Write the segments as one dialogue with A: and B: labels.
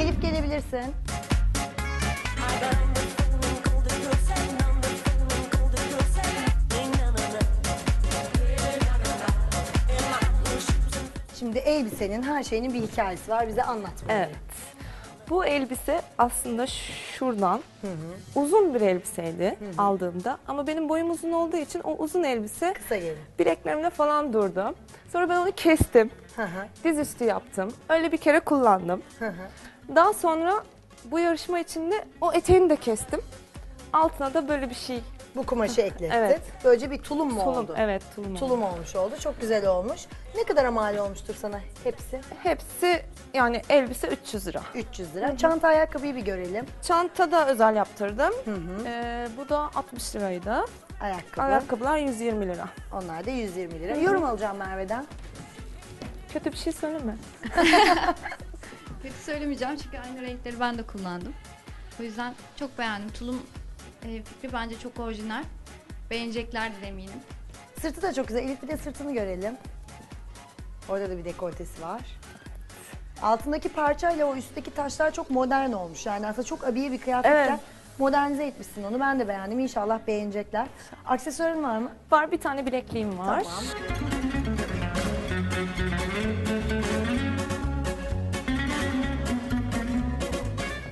A: Elif gelebilirsin. Şimdi elbisenin her şeyinin bir hikayesi var. Bize anlat. bunu.
B: Evet. Bu elbise aslında şuradan uzun bir elbiseydi aldığımda ama benim boyum uzun olduğu için o uzun elbise
A: Kısa gelin.
B: bileklerimde falan durdu. Sonra ben onu kestim.
A: Hı hı,
B: Dizüstü yaptım. Öyle bir kere kullandım.
A: hı hı.
B: Daha sonra bu yarışma içinde o eteğini de kestim. Altına da böyle bir şey.
A: Bu kumaşı eklettin.
B: Evet.
A: Böylece bir tulum mu
B: Tulum.
A: oldu?
B: Evet tulum. oldu.
A: Tulum olmuş oldu. Çok güzel olmuş. Ne kadar mal olmuştur sana hepsi?
B: Hepsi yani elbise 300 lira.
A: 300 lira. Çanta ayakkabıyı bir görelim.
B: Çanta da özel yaptırdım.
A: Hı hı.
B: Ee, bu da 60 liraydı.
A: Ayakkabı.
B: Ayakkabılar 120 lira.
A: Onlar da 120 lira. Yorum alacağım Merve'den.
B: Kötü bir şey söyleme.
C: Kötü söylemeyeceğim çünkü aynı renkleri ben de kullandım. O yüzden çok beğendim. Tulum e, fikri bence çok orijinal. Beğeneceklerdir eminim.
A: Sırtı da çok güzel. Elif bir de sırtını görelim. Orada da bir dekoltesi var. Altındaki parçayla o üstteki taşlar çok modern olmuş. Yani aslında çok abiye bir kıyafetken
B: Evet.
A: modernize etmişsin onu. Ben de beğendim. İnşallah beğenecekler. Aksesuarın var mı?
B: Var bir tane bilekliğim var.
A: Tamam.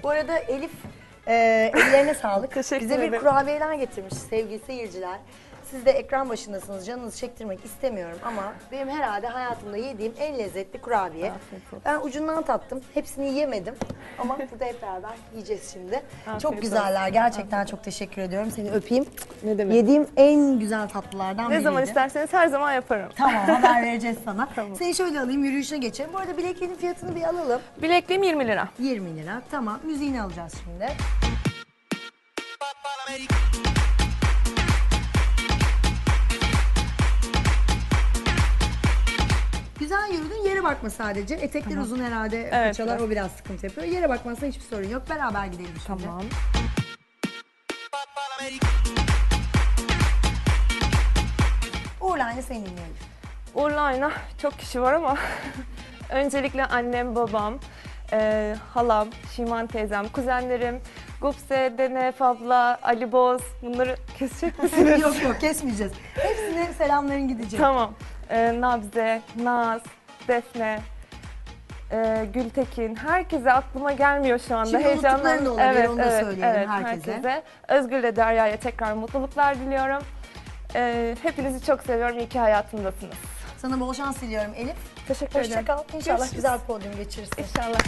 A: Bu arada Elif e, ellerine sağlık.
B: Teşekkür
A: Bize bir
B: ederim.
A: kurabiyeler getirmiş sevgili seyirciler. Siz de ekran başındasınız. Canınızı çektirmek istemiyorum ama benim herhalde hayatımda yediğim en lezzetli kurabiye.
B: Olsun.
A: Ben ucundan tattım. Hepsini yemedim. Ama burada hep beraber yiyeceğiz şimdi.
B: Afiyet
A: çok güzeller. Gerçekten çok teşekkür ediyorum. Seni öpeyim.
B: Ne demek?
A: Yediğim en güzel tatlılardan
B: Ne zaman
A: biriydi.
B: isterseniz her zaman yaparım.
A: Tamam haber vereceğiz sana. Seni şöyle alayım yürüyüşüne geçelim. Bu arada bilekliğin fiyatını bir alalım.
B: Bilekliğim 20 lira.
A: 20 lira. Tamam müziğini alacağız şimdi. Yere bakma sadece. Etekler uzun herhalde
B: Evet,
A: paçalar
B: evet.
A: o biraz sıkıntı yapıyor. Yere bakmazsa hiçbir sorun yok. Beraber gidelim şimdi.
B: Tamam.
A: Uğur'la seni dinleyelim.
B: Uğur'la Ayna çok kişi var ama öncelikle annem, babam, e, halam, Şiman teyzem, kuzenlerim, Gupse, Denef abla, Ali Boz bunları kesecek misiniz?
A: yok yok kesmeyeceğiz. Hepsine selamların gidecek.
B: tamam. E, Nabze, Naz, Defne, e, Gültekin, herkese aklıma gelmiyor şu anda.
A: Şimdi unuttukların da olabilir, onu da söyleyelim herkese.
B: Özgür'le Derya'ya tekrar mutluluklar diliyorum. E, hepinizi çok seviyorum. İyi ki hayatımdasınız.
A: Sana bol şans diliyorum Elif.
B: Teşekkür ederim.
A: Hoşça kal. İnşallah
B: Görüşürüz.
A: güzel bir podyum geçirirsin.
B: İnşallah.